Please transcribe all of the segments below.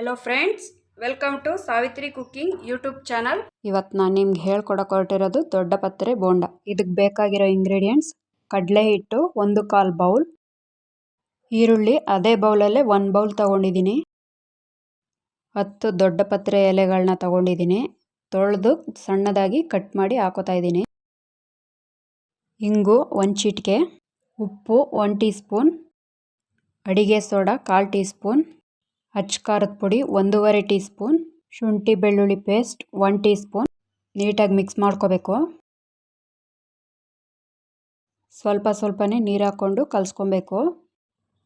Hello friends welcome to Savitri cooking YouTube channel ಇವತ್ತು ನಾನು ನಿಮ್ಗೆ ಹೇಳ್ಕೊಡಕ್ಕೆ ಹೊರಟಿರೋದು ದೊಡ್ಡ ಪತ್ರೆ ಬೋಂಡ. ಇದಕ್ಕೆ ಬೇಕಾಗಿರೋ ಇಂಗ್ರೀಡಿಯೆಂಟ್ಸ್ ಕಡಲೆ ಹಿಟ್ಟು ಒಂದು ಕಾಲು ಬೌಲ್, ಈರುಳ್ಳಿ ಅದೇ ಬೌಲಲ್ಲೇ ಒಂದು ಬೌಲ್ ತೊಗೊಂಡಿದ್ದೀನಿ. ಹತ್ತು ದೊಡ್ಡ ಪತ್ರೆ ಎಲೆಗಳನ್ನ ತೊಗೊಂಡಿದ್ದೀನಿ. ತೊಳೆದು ಸಣ್ಣದಾಗಿ ಕಟ್ ಮಾಡಿ ಹಾಕೋತಾ ಇದ್ದೀನಿ. ಇಂಗು ಒಂದು ಚಿಟಿಕೆ, ಉಪ್ಪು ಒನ್ ಟೀ ಸ್ಪೂನ್ ಅಡಿಗೆ ಸೋಡಾ ಕಾಲು ಟೀ ಸ್ಪೂನ್ ಅಚ್ಚ ಖಾರದ ಪುಡಿ, ಒಂದೂವರೆ ಟೀ ಸ್ಪೂನ್ ಶುಂಠಿ ಬೆಳ್ಳುಳ್ಳಿ ಪೇಸ್ಟ್ ಒನ್ ಟೀ ಸ್ಪೂನ್ ನೀಟಾಗಿ ಮಿಕ್ಸ್ ಮಾಡ್ಕೋಬೇಕು. ಸ್ವಲ್ಪ ಸ್ವಲ್ಪನೇ ನೀರು ಹಾಕ್ಕೊಂಡು ಕಲಿಸ್ಕೊಬೇಕು.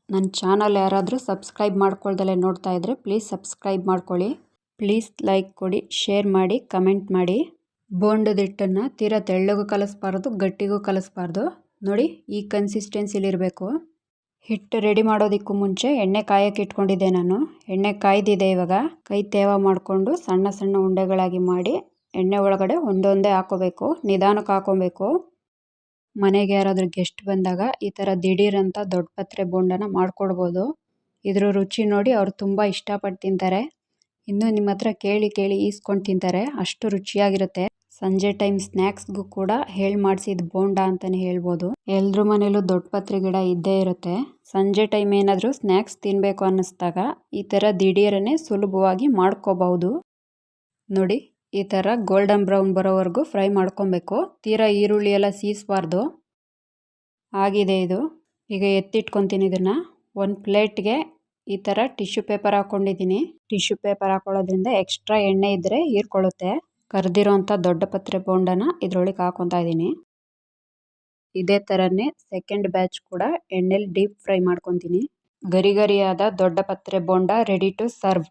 ನನ್ನ ಚಾನಲ್ ಯಾರಾದರೂ ಸಬ್ಸ್ಕ್ರೈಬ್ ಮಾಡ್ಕೊಳ್ದಲ್ಲೇ ನೋಡ್ತಾ ಇದ್ದರೆ ಪ್ಲೀಸ್ ಸಬ್ಸ್ಕ್ರೈಬ್ ಮಾಡ್ಕೊಳ್ಳಿ. ಪ್ಲೀಸ್ ಲೈಕ್ ಕೊಡಿ, ಶೇರ್ ಮಾಡಿ, ಕಮೆಂಟ್ ಮಾಡಿ. ಬೋಂಡದ ಹಿಟ್ಟನ್ನು ತೀರಾ ತೆಳ್ಳಗೂ ಕಲಿಸ್ಬಾರ್ದು, ಗಟ್ಟಿಗೂ ಕಲಿಸ್ಬಾರ್ದು. ನೋಡಿ, ಈ ಕನ್ಸಿಸ್ಟೆನ್ಸಿಲಿರಬೇಕು ಹಿಟ್ಟು ರೆಡಿ ಮಾಡೋದಕ್ಕೂ ಮುಂಚೆ ಎಣ್ಣೆ ಕಾಯಕ್ಕೆ ಇಟ್ಕೊಂಡಿದ್ದೆ ನಾನು. ಎಣ್ಣೆ ಕಾಯ್ದಿದೆ ಇವಾಗ. ಕೈ ತೇವ ಮಾಡಿಕೊಂಡು ಸಣ್ಣ ಸಣ್ಣ ಉಂಡೆಗಳಾಗಿ ಮಾಡಿ ಎಣ್ಣೆ ಒಳಗಡೆ ಒಂದೊಂದೇ ಹಾಕೋಬೇಕು. ನಿಧಾನಕ್ಕೆ ಹಾಕೊಬೇಕು. ಮನೆಗೆ ಯಾರಾದರೂ ಗೆಸ್ಟ್ ಬಂದಾಗ ಈ ಥರ ದಿಢೀರಂಥ ದೊಡ್ಡ ಪತ್ರೆ ಬೋಂಡನ ಮಾಡಿಕೊಡ್ಬೋದು. ಇದ್ರ ರುಚಿ ನೋಡಿ ಅವ್ರು ತುಂಬ ಇಷ್ಟಪಟ್ಟು ತಿಂತಾರೆ. ಇನ್ನೂ ನಿಮ್ಮ ಹತ್ರ ಕೇಳಿ ಕೇಳಿ ಈಸ್ಕೊಂಡು ತಿಂತಾರೆ. ಅಷ್ಟು ರುಚಿಯಾಗಿರುತ್ತೆ. ಸಂಜೆ ಟೈಮ್ ಸ್ನ್ಯಾಕ್ಸ್ಗೂ ಕೂಡ ಹೇಳಿ ಮಾಡಿಸಿದ ಬೋಂಡ ಅಂತಲೇ ಹೇಳ್ಬೋದು. ಎಲ್ರ ಮನೇಲೂ ದೊಡ್ಡ ಪತ್ರೆ ಗಿಡ ಇದ್ದೇ ಇರುತ್ತೆ. ಸಂಜೆ ಟೈಮ್ ಏನಾದರೂ ಸ್ನ್ಯಾಕ್ಸ್ ತಿನ್ನಬೇಕು ಅನ್ನಿಸ್ದಾಗ ಈ ಥರ ದಿಢೀರನೇ ಸುಲಭವಾಗಿ ಮಾಡ್ಕೋಬಹುದು. ನೋಡಿ, ಈ ಥರ ಗೋಲ್ಡನ್ ಬ್ರೌನ್ ಬರೋವರೆಗೂ ಫ್ರೈ ಮಾಡ್ಕೊಬೇಕು. ತೀರಾ ಈರುಳ್ಳಿ ಎಲ್ಲ ಸೀಸಬಾರ್ದು. ಆಗಿದೆ ಇದು. ಈಗ ಎತ್ತಿಟ್ಕೊತೀನಿ ಇದನ್ನು. ಒಂದು ಪ್ಲೇಟ್ಗೆ ಈ ಥರ ಟಿಶ್ಯೂ ಪೇಪರ್ ಹಾಕ್ಕೊಂಡಿದ್ದೀನಿ ಟಿಶ್ಯೂ ಪೇಪರ್ ಹಾಕೊಳ್ಳೋದ್ರಿಂದ ಎಕ್ಸ್ಟ್ರಾ ಎಣ್ಣೆ ಇದ್ದರೆ ಹೀರ್ಕೊಳ್ಳುತ್ತೆ. ಕರೆದಿರೋಂಥ ದೊಡ್ಡ ಪತ್ರೆ ಬೋಂಡನ ಇದ್ರೊಳಗೆ ಹಾಕೊತಾ ಇದ್ದೀನಿ. ಇದೇ ಥರನೇ ಸೆಕೆಂಡ್ ಬ್ಯಾಚ್ ಕೂಡ ಎಣ್ಣೆಲಿ ಡೀಪ್ ಫ್ರೈ ಮಾಡ್ಕೊತೀನಿ. ಗರಿ ಗರಿಯಾದ ದೊಡ್ಡ ಪತ್ರೆ ಬೋಂಡ ರೆಡಿ ಟು ಸರ್ವ್